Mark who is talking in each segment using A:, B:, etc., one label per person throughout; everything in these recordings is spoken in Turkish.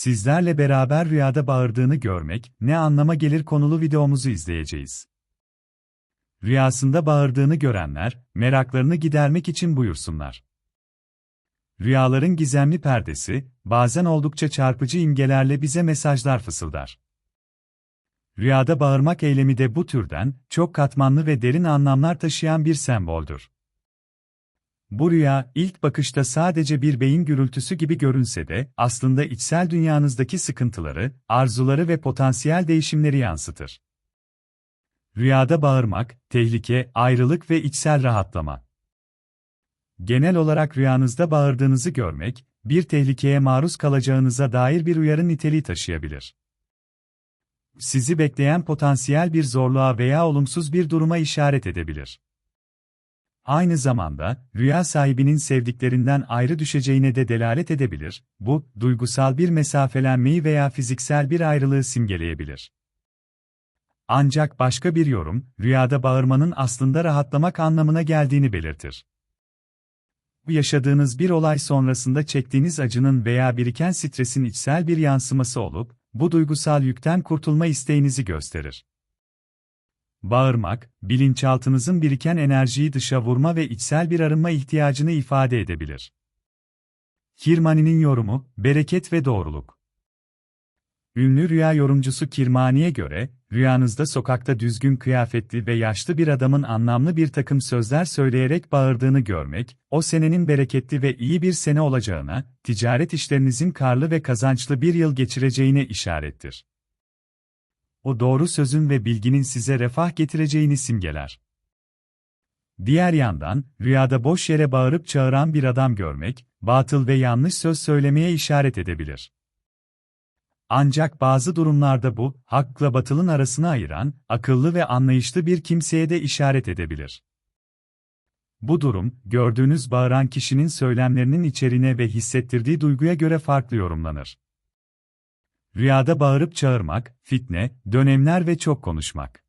A: Sizlerle beraber rüyada bağırdığını görmek ne anlama gelir konulu videomuzu izleyeceğiz. Rüyasında bağırdığını görenler, meraklarını gidermek için buyursunlar. Rüyaların gizemli perdesi, bazen oldukça çarpıcı imgelerle bize mesajlar fısıldar. Rüyada bağırmak eylemi de bu türden, çok katmanlı ve derin anlamlar taşıyan bir semboldür. Bu rüya, ilk bakışta sadece bir beyin gürültüsü gibi görünse de, aslında içsel dünyanızdaki sıkıntıları, arzuları ve potansiyel değişimleri yansıtır. Rüyada bağırmak, tehlike, ayrılık ve içsel rahatlama. Genel olarak rüyanızda bağırdığınızı görmek, bir tehlikeye maruz kalacağınıza dair bir uyarı niteliği taşıyabilir. Sizi bekleyen potansiyel bir zorluğa veya olumsuz bir duruma işaret edebilir. Aynı zamanda, rüya sahibinin sevdiklerinden ayrı düşeceğine de delalet edebilir, bu, duygusal bir mesafelenmeyi veya fiziksel bir ayrılığı simgeleyebilir. Ancak başka bir yorum, rüyada bağırmanın aslında rahatlamak anlamına geldiğini belirtir. Bu yaşadığınız bir olay sonrasında çektiğiniz acının veya biriken stresin içsel bir yansıması olup, bu duygusal yükten kurtulma isteğinizi gösterir. Bağırmak, bilinçaltınızın biriken enerjiyi dışa vurma ve içsel bir arınma ihtiyacını ifade edebilir. Kirmani'nin yorumu, bereket ve doğruluk. Ünlü rüya yorumcusu Kirmani'ye göre, rüyanızda sokakta düzgün kıyafetli ve yaşlı bir adamın anlamlı bir takım sözler söyleyerek bağırdığını görmek, o senenin bereketli ve iyi bir sene olacağına, ticaret işlerinizin karlı ve kazançlı bir yıl geçireceğine işarettir. O doğru sözün ve bilginin size refah getireceğini simgeler. Diğer yandan, rüyada boş yere bağırıp çağıran bir adam görmek, batıl ve yanlış söz söylemeye işaret edebilir. Ancak bazı durumlarda bu, hakla batılın arasını ayıran, akıllı ve anlayışlı bir kimseye de işaret edebilir. Bu durum, gördüğünüz bağıran kişinin söylemlerinin içeriğine ve hissettirdiği duyguya göre farklı yorumlanır. Rüyada bağırıp çağırmak, fitne, dönemler ve çok konuşmak.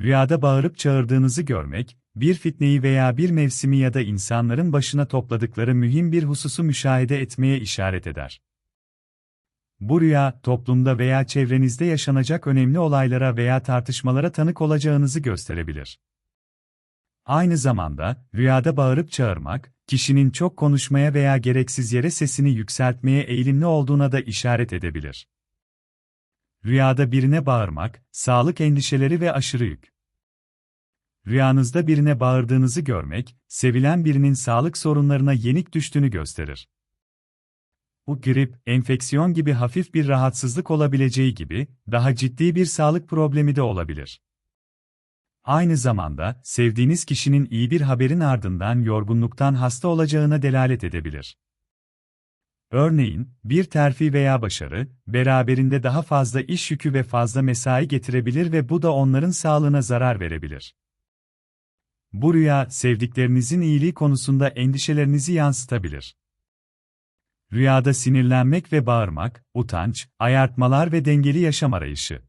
A: Rüyada bağırıp çağırdığınızı görmek, bir fitneyi veya bir mevsimi ya da insanların başına topladıkları mühim bir hususu müşahede etmeye işaret eder. Bu rüya, toplumda veya çevrenizde yaşanacak önemli olaylara veya tartışmalara tanık olacağınızı gösterebilir. Aynı zamanda, rüyada bağırıp çağırmak, kişinin çok konuşmaya veya gereksiz yere sesini yükseltmeye eğilimli olduğuna da işaret edebilir. Rüyada birine bağırmak, sağlık endişeleri ve aşırı yük. Rüyanızda birine bağırdığınızı görmek, sevilen birinin sağlık sorunlarına yenik düştüğünü gösterir. Bu grip, enfeksiyon gibi hafif bir rahatsızlık olabileceği gibi, daha ciddi bir sağlık problemi de olabilir. Aynı zamanda, sevdiğiniz kişinin iyi bir haberin ardından yorgunluktan hasta olacağına delalet edebilir. Örneğin, bir terfi veya başarı, beraberinde daha fazla iş yükü ve fazla mesai getirebilir ve bu da onların sağlığına zarar verebilir. Bu rüya, sevdiklerinizin iyiliği konusunda endişelerinizi yansıtabilir. Rüyada sinirlenmek ve bağırmak, utanç, ayartmalar ve dengeli yaşam arayışı.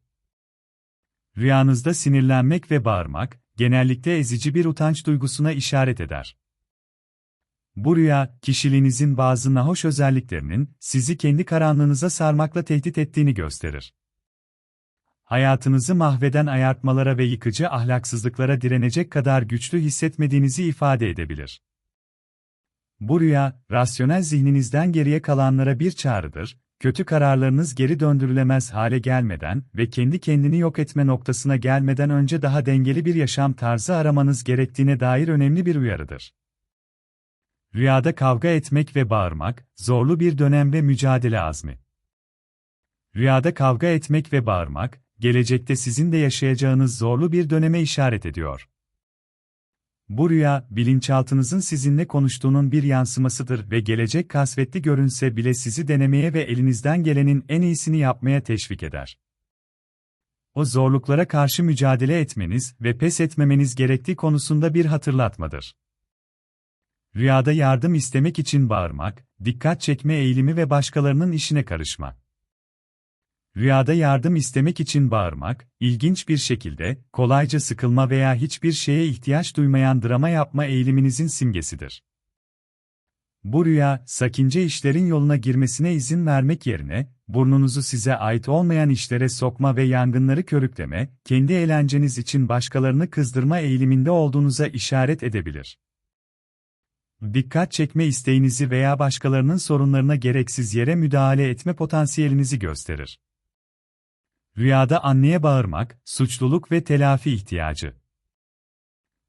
A: Rüyanızda sinirlenmek ve bağırmak, genellikle ezici bir utanç duygusuna işaret eder. Bu rüya, kişiliğinizin bazı nahoş özelliklerinin sizi kendi karanlığınıza sarmakla tehdit ettiğini gösterir. Hayatınızı mahveden ayartmalara ve yıkıcı ahlaksızlıklara direnecek kadar güçlü hissetmediğinizi ifade edebilir. Bu rüya, rasyonel zihninizden geriye kalanlara bir çağrıdır, kötü kararlarınız geri döndürülemez hale gelmeden ve kendi kendini yok etme noktasına gelmeden önce daha dengeli bir yaşam tarzı aramanız gerektiğine dair önemli bir uyarıdır. Rüyada kavga etmek ve bağırmak, zorlu bir dönem ve mücadele azmi. Rüyada kavga etmek ve bağırmak, gelecekte sizin de yaşayacağınız zorlu bir döneme işaret ediyor. Bu rüya, bilinçaltınızın sizinle konuştuğunun bir yansımasıdır ve gelecek kasvetli görünse bile sizi denemeye ve elinizden gelenin en iyisini yapmaya teşvik eder. O zorluklara karşı mücadele etmeniz ve pes etmemeniz gerektiği konusunda bir hatırlatmadır. Rüyada yardım istemek için bağırmak, dikkat çekme eğilimi ve başkalarının işine karışma. Rüyada yardım istemek için bağırmak, ilginç bir şekilde, kolayca sıkılma veya hiçbir şeye ihtiyaç duymayan drama yapma eğiliminizin simgesidir. Bu rüya, sakınca işlerin yoluna girmesine izin vermek yerine, burnunuzu size ait olmayan işlere sokma ve yangınları körükleme, kendi eğlenceniz için başkalarını kızdırma eğiliminde olduğunuza işaret edebilir. Dikkat çekme isteğinizi veya başkalarının sorunlarına gereksiz yere müdahale etme potansiyelinizi gösterir. Rüyada anneye bağırmak, suçluluk ve telafi ihtiyacı.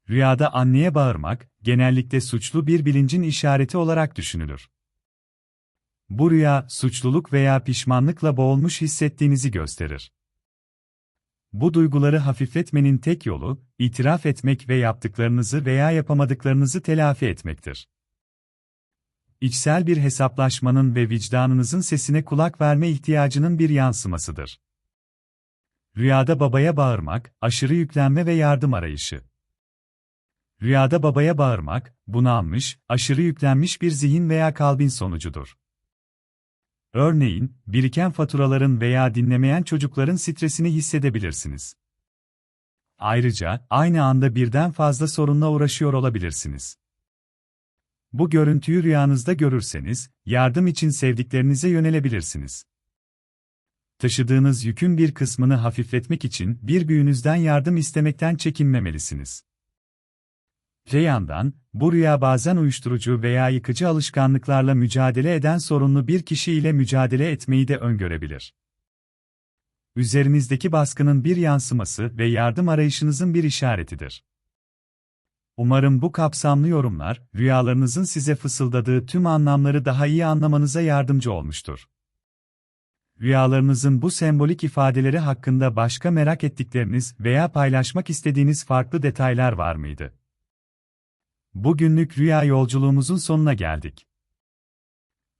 A: Rüyada anneye bağırmak, genellikle suçlu bir bilincin işareti olarak düşünülür. Bu rüya, suçluluk veya pişmanlıkla boğulmuş hissettiğinizi gösterir. Bu duyguları hafifletmenin tek yolu, itiraf etmek ve yaptıklarınızı veya yapamadıklarınızı telafi etmektir. İçsel bir hesaplaşmanın ve vicdanınızın sesine kulak verme ihtiyacının bir yansımasıdır. Rüyada babaya bağırmak, aşırı yüklenme ve yardım arayışı. Rüyada babaya bağırmak, bunalmış, aşırı yüklenmiş bir zihin veya kalbin sonucudur. Örneğin, biriken faturaların veya dinlemeyen çocukların stresini hissedebilirsiniz. Ayrıca, aynı anda birden fazla sorunla uğraşıyor olabilirsiniz. Bu görüntüyü rüyanızda görürseniz, yardım için sevdiklerinize yönelebilirsiniz. Taşıdığınız yükün bir kısmını hafifletmek için bir büyüğünüzden yardım istemekten çekinmemelisiniz. Öte yandan, bu rüya bazen uyuşturucu veya yıkıcı alışkanlıklarla mücadele eden sorunlu bir kişi ile mücadele etmeyi de öngörebilir. Üzerinizdeki baskının bir yansıması ve yardım arayışınızın bir işaretidir. Umarım bu kapsamlı yorumlar, rüyalarınızın size fısıldadığı tüm anlamları daha iyi anlamanıza yardımcı olmuştur. Rüyalarınızın bu sembolik ifadeleri hakkında başka merak ettikleriniz veya paylaşmak istediğiniz farklı detaylar var mıydı? Bugünlük rüya yolculuğumuzun sonuna geldik.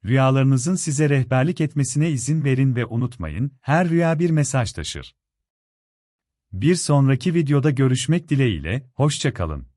A: Rüyalarınızın size rehberlik etmesine izin verin ve unutmayın, her rüya bir mesaj taşır. Bir sonraki videoda görüşmek dileğiyle, hoşça kalın.